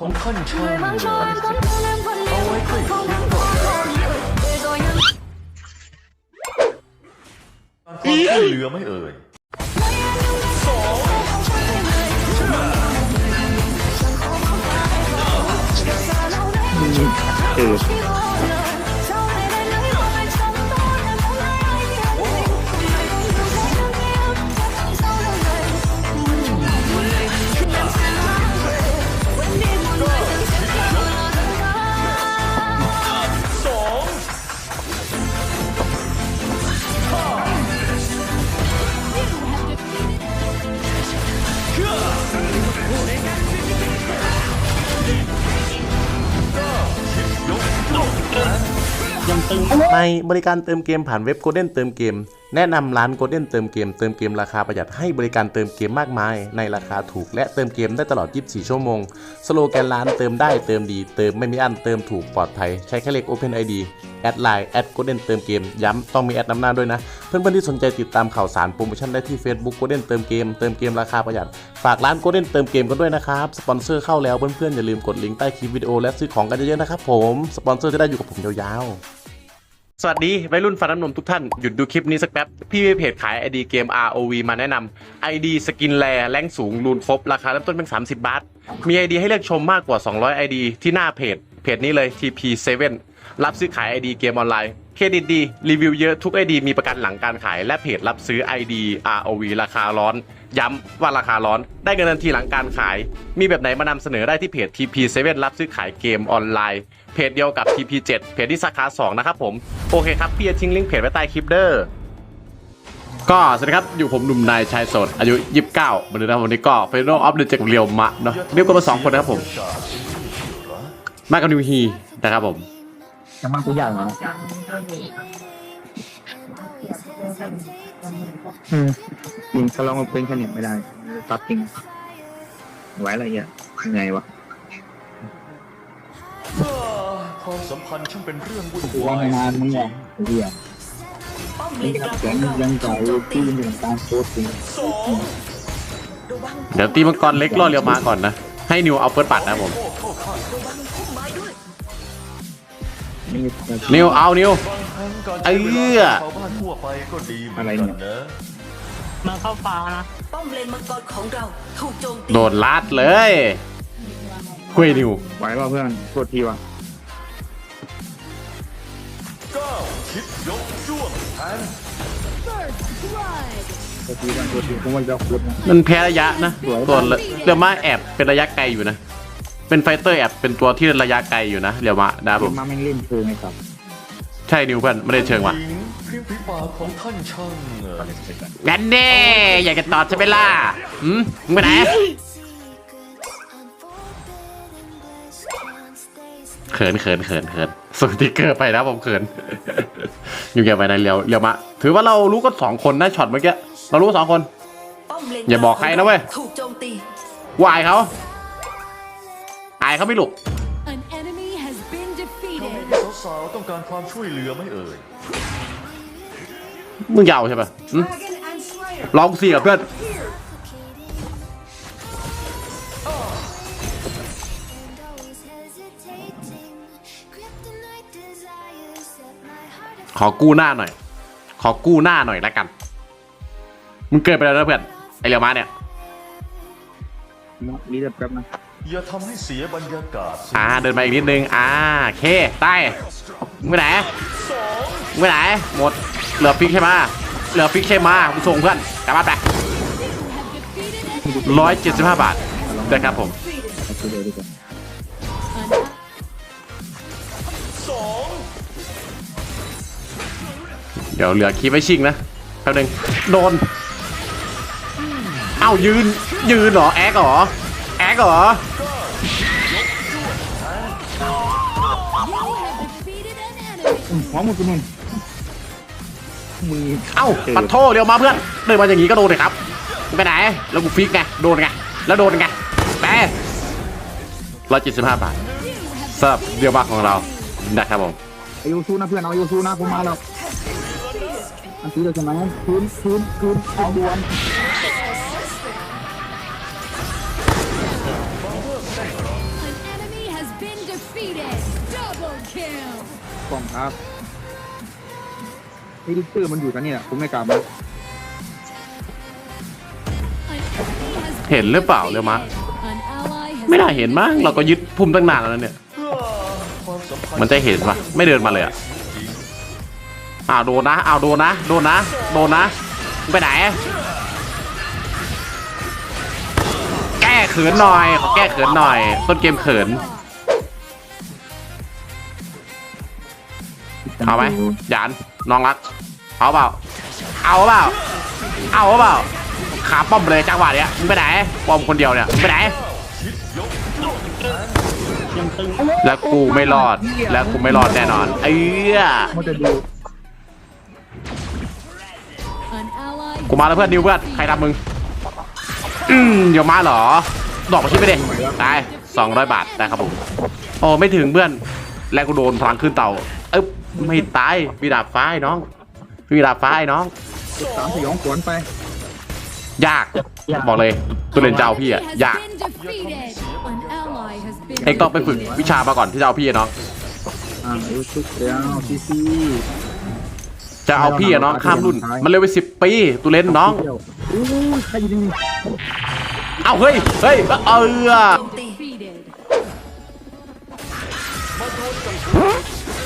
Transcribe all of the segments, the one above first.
ของท่านช่าง người เห mang ลื cho อ em con tim em vẫn yêu không nắng không còn để rồi những ความช่ว ในบริการเติมเกมผ่านเว็บ Golden เติมเกม แนะนำร้าน Golden เติมเกมเติมเกมราคาประหยัดให้บริการเติมเกมมากมาย ในราคาถูกและเติมเกมได้ตลอด 24 ชั่วโมง สโลแกนร้านเติมได้เติมดีเติมไม่มีอันเติมถูกปลอดภัย ใช้แค่เลข Open ID แอดไลน์แอด Golden เติมเกม ย้ำต้องมีแอดนำหน้าด้วยนะ เพื่อนๆที่สนใจติดตามข่าวสารโปรโมชั่นได้ที่ Facebook Golden เติมเกมเติมเกมราคาประหยัดฝากร้าน Golden เติมเกมกันด้วยนะครับสปอนเซอร์เข้าแล้วเพื่อนๆอย่าลืมกดลิงก์ใต้คลิปวิดีโอและซื้อของกันเยอะๆนะครับผมสปอนเซอร์จะได้อยู่กับผมยาวๆ สวัสดีวัยรุ่นฟันน้ำนมทุกท่าน หยุดดูคลิปนี้สักแป๊บ พี่มีเพจขาย ID เกม ROV มาแนะนำ ID สกินแลแรงสูงรูนครบ ราคาเริ่มต้นเป็น 30 บาท มี ID ให้เลือกชมมากกว่า 200 ID ที่หน้าเพจ เพจนี้เลย TP7 รับซื้อขาย ID เกมออนไลน์ เครดิตดี รีวิวเยอะทุก ID มีประกันหลังการขาย และเพจรับซื้อ ID ROV ราคาร้อน ย้ำว่าราคาร้อน ได้เงินทันทีหลังการขาย มีแบบไหนมานำเสนอได้ที่เพจ TP7 รับซื้อขายเกมออนไลน์ เพจเดียวกับ TP7 เพจที่สาขา 2 นะครับผม โอเคครับ พี่จะทิ้งลิงก์เพจไว้ใต้คลิปเด้อก็สวัสดีครับ อยู่ผมหนุ่มนายชายสด อายุ 29มาดูนะครับวันนี้ก็เฟโนออฟเดอะเจากเรียวมะเนาะเรียกกันมาสองคนนะครับผม มากับนิวฮีนะครับผม ยังมันกูอยากเหรออืมจริงถ้าลองมาเป็นแค่เน็ตไม่ได้ ตัดจริงไว้อะไรเงี้ยยังไงวะความสัมพันธ์ช่างเป็นเรื่องวุ่นกูวาว่ายงานมึงไงเหี้ยป้อมเลนี่นกกัลาบงแก๊งของเรายังถูเก่ากโจมตีที่เป็นการโพสต์จริงระวังเดี๋ยวตีมังกรเล็กล่อเรียวมาก่อนนะ ให้นิวเอาเฟิร์สบัตรนะครับผม โอ้เข้าข้าง นี่นิวเอานิว บางครั้งการเอ้ใช้ยเวลากับชาวบ้านทั่วไปก็ดีเหมือนกันนะมาเข้าฟ้านะป้อมเลนมังกรของเราถูกโจมตีโดดลัดเลยคุยนิวไหวป่ะเพื่อนโทษทีว่ะก้าวคิดยกจ้วงแทนโทษทีเพื่อนโทษทีผมว่าจะพูดนะมันแพ้ระยะนะตัวเรียวมาแอบเป็นระยะไกลอยู่นะ เป็นไฟเตอร์แอบเป็นตัวที่ระยะไกลอยู่นะเรียวมานะครับผมมาแม่งเล่นเชิงไงครับใช่นิวเพื่อนไม่ได้เชิงว่ะหญิงพริ้วฝีปากของท่านช่างเอ่ยงั้นแน่อยากจะตอดใช่ไหมล่ะหืมมึงไปไหนเขินเขินเขินเขินส่งสติ๊กเกอร์ไปนะผมเขินอยู่แกไปนะเรียวเรียวมา ถือว่าเรารู้กันสองคนนะช็อตเมื่อกี้เรารู้สองคนป้อมเลนอย่าบอกใครนะเว้ยถูกโจมตีวายเขาอายเขาไม่หลุก An enemy has been ทำไม defeated. สาวๆต้องการความช่วยเหลือไหม่เอ่ยมึงยาวใช่ปะหึลองสี่กับเพื่อนขอกู้หน้าหน่อย ขอกู้หน้าหน่อยละกัน มึงเกินไปแล้วนะเพื่อน ไอเรียวมาเนี่ย นี่จะแป๊บนะ อย่าทำให้เสียบรรยากาศอ่าเดินมาอีกนิดนึงอ่าโอเคได้ไมึงไหนไมึงไหนหมดเหลือฟิกใช่ไหมเหลือฟิกใช่ไหมมึงส่งเพื่อนกลับบ้านไปร้อยเจ็ดสิบห้าบาทนะครับผมเดี๋ยวเหลือคีไว้ชิงนะแป๊บนึงโดนเอ้ายืนยืนเหรอแอคเหรอแอคเหรอ You have defeated an enemy. หัวมึงกูมึงมือเอ้าปัดโทเร็วมาเพื่อนเดินมาอย่างนี้ก็โดนเลยครับมึงไปไหน แล้วกูฟิกไง โดนไง แล้วโดนไงแปร้อยเจ็ดสิบห้าบาทสำหรับเดียวบักของเรา นะครับผมอายุสู้นะเพื่อนเอาอายุสู้นะผมมาแล้วอันที่เราจะมาพื้นพื้นพื้นพื้นดวน defeated. Double kill. กล่องครับนี่ลูกชื่อมันอยู่กันนี่แหละผมไม่กลับมา An enemy has เห็นหรือเปล่าเร็วมา An ally has ไม่น่าเห็นมั้งเราก็ยึดพุ่มตั้งนานแล้วเนี่ยความสัมพันธ์มันจะเห็นปะไม่เดินมาเลยอะอ้าวโดนนะอ้าวโดนนะ โดนนะ โดนนะมึงไปไหน แก้เขินหน่อยขอแก้เขินหน่อย ต้นเกมเขิน เอาไหมหยานน้องรัก เอาเปล่า เอาเปล่า เอาเปล่า ขาป้อมเลยจังหวะเนี้ยมึงไปไหนป้อมคนเดียวเนี่ยมึงไปไหน ยังตึงแล้วกูไม่รอด แล้วกูไม่รอดแน่นอนเอ้ยมันจะดู An ally กูมาแล้วเพื่อนนิวเพื่อนใครทำมึง อืมเดี๋ยวมาเหรอ ดอกมาชิ้ไปเด็ตายสองร้อยบาทได้ครับผม โอ้ไม่ถึงเพื่อน แล้วกูโดนพลังขึ้นเต่า เอ๊บไม่ตายมีดาบฟ้าไอ้น้องมีดาบฟ้าไอ้น้อง สามสยองขวนไปยากบอกเลยตัวเล่นเจ้าพี่อะ has ยาก been defeated. An ally has been เอ็งต้องไปฝึกวิชามาก่อนที่จะเอาพี่อะน้องอ่ารู้สึกแล้วซีซีจะเอาพี่อะน้องข้ามรุ่น มันเร็วไปสิบปีตัวเล่นน้องเที่ยวอู้ยใครอยู่นี่เอาเฮ้ยเฮ้ยเออ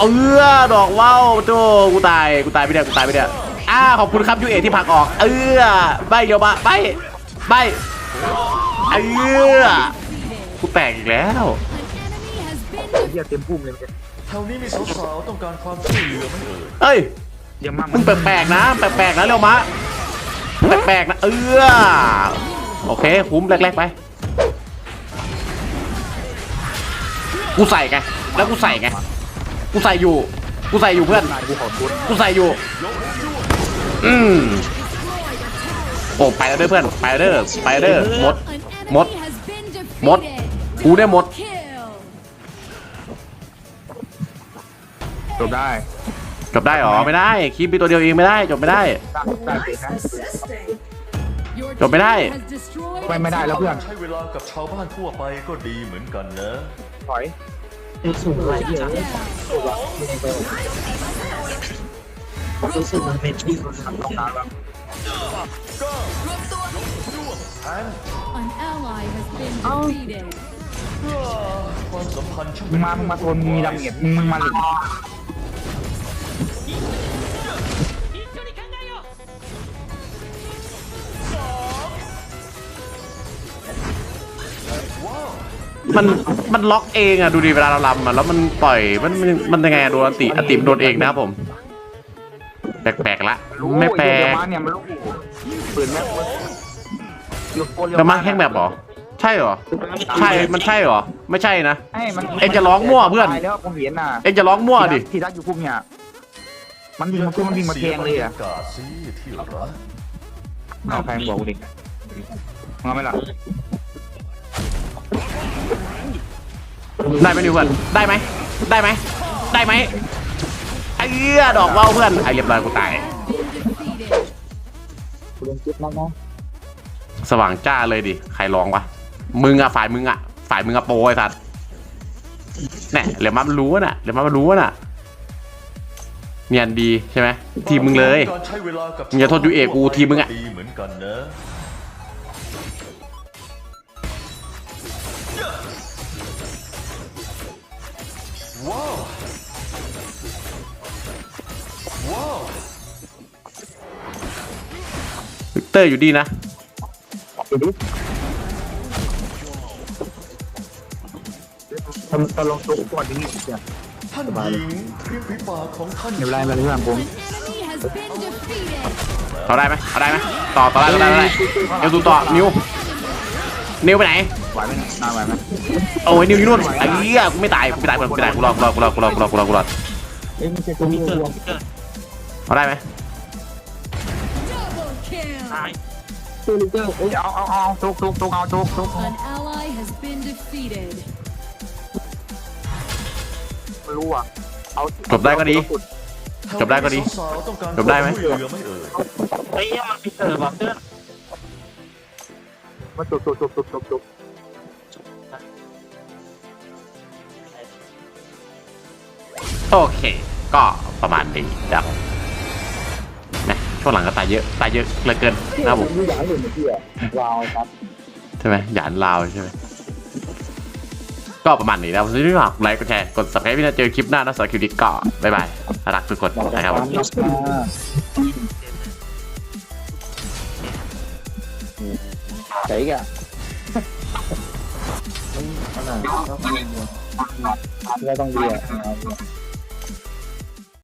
เออดอกว่าวโจกูตายกูตายไปเนี่ยกูตายไปเนี่ยอ่าขอบคุณครับยูเอที่ผลักออก เออใบเดียวมาใบใบเออกูแตกอีกแล้ว An enemy has been เที่ยวเต็มพุ่มเลยเมื่อกี้แถวนี้มีสาวๆต้องการความช่วยเหลือไหมเอ่ยเอ้ยเยี่ยมมากมึงแปลกๆนะแปลกๆนะเร็วมะแปลกๆนะเออโอเคคุ้มแรกๆไปกูใส่ไงแล้วกูใส่ไง กูใส่อยู่ กูใส่อยู่เพื่อนนายกูขอทุนกูใส่อยู่ อืมโอ้ไปแล้วเด้อเพื่อน ไปแล้วเด้อไปแล้วเด้อหมด an หมด enemy has been defeated. หมด กูได้หมด Kill. จบได้จบได้หรอ ไม่ได้ คลิปมีตัวเดียวเองไม่ได้ จบไม่ได้ ได้ได้เสร็จนะ Your จบไม่ได้ team has destroyed ไปไม่ได้แล้วเพื่อน ใช้เวลากับชาวบ้านทั่วไปก็ดีเหมือนกันนะ ถอย สูงไรเดียวรู้สึกมันเป็นที่คนทำต้องการแบบ An ally has been defeated. ความสัมพันธ์ช่างมึงมามึงมาโทนมีดาเมจมึงมึงมาหลิง มันมันล็อกเองอะดูดิเวลาเราลำอะแล้วมันปล่อยมันมันมันยังไงอะโดนอันติอันติมนโดนเองนะครับผม แปลกๆละไม่แปลเดี๋ยวกมาเนี่ยมันลูกปืนแม่ลูกโคแล้วมาแห้งแบบเหรอใช่เหรอใช่มันใช่เหรอไม่ใช่นะให้มันเอ็งจะร้องมั่วเพื่อน ตายแล้วผมเห็นน่ะเอ็งจะร้องมั่วดิที่รักอยู่พุ่มเนี่ยมันยิงมาพุ่มมันยิงมาแทงเลยอะกาศสิที่รักเอาแพงบอกกูดิมาไหมล่ะ ได้ไหมนิวเพื่อนได้ไหมได้ไหมได้ไหมไอ้เหี้ยดอกว่าวเพื่อนไอ้เรียบร้อยกูตายกูโดนจิ๊บแล้วนะสว่างจ้าเลยดิใครร้องวะมึงอะฝ่ายมึงอะฝ่ายมึงอะโปรไอ้สัตว์แน่เหลือมามันรู้น่ะเหลือมามันรู้น่ะเนียนดีใช่ไหมทีมมึงเลยมึงอย่าโทษยูเอกูทีมมึงอะ เตอร์อยู่ดีนะดูดิทำตะลงตัวก่อนที่นี่เนี่ยท่านหญิงริมฝีปากของท่านเดี๋ยวไล่มาเรื่องผม Enemy has been defeated. เอาได้ไหมเอาได้ไหมต่อต่อได้ต่อได้ต่อได้เดี๋ยวดูต่อนิวนิวไปไหน ไหวไหมน่าไหวไหมโอ้ยนิวอยู่นู่นไอ้เหี้ยกูไม่ตายกูไม่ตายกูไม่ตายกูรอดกูรอดกูรอดกูรอดกูรอดกูรอดกูรอดเอ้ยไม่ใช่ตัวนี้เกิตัดวเกิดเอาได้ไหม Double kill. ตายตัวลิเตอร์เอ้ยเอาเอาเอาทุกทุกทุกเอาทุกทุก An ally has been defeated. ไม่รู้อะเอาจบได้ก็ดี จบได้ก็ดีสาวๆต้องการจบได้ไหม ควาช่วยเหลือไหมเอ่ยไอ้ยังมันพิเศษว่ะเพื่อนมาจบจบจบจบจบจบโอเค ก็ประมาณนี้นะครับ ช่วงหลังก็ตายเยอะตายเยอะเหลือเกินนะครับผมมีอย่างอื่นที่อะวาวครับใช่ไหมหยานลาวใช่ไหมก็ประมาณนี้นะครับวันนี้ฝากไลค์กดแชร์กด subscribe พี่นาเจอคลิปหน้านะสำหรับคลิปนี้ก็บ๊ายบายรักทุกคนนะครับผมใส่แกขนาดก็ต้องเรียน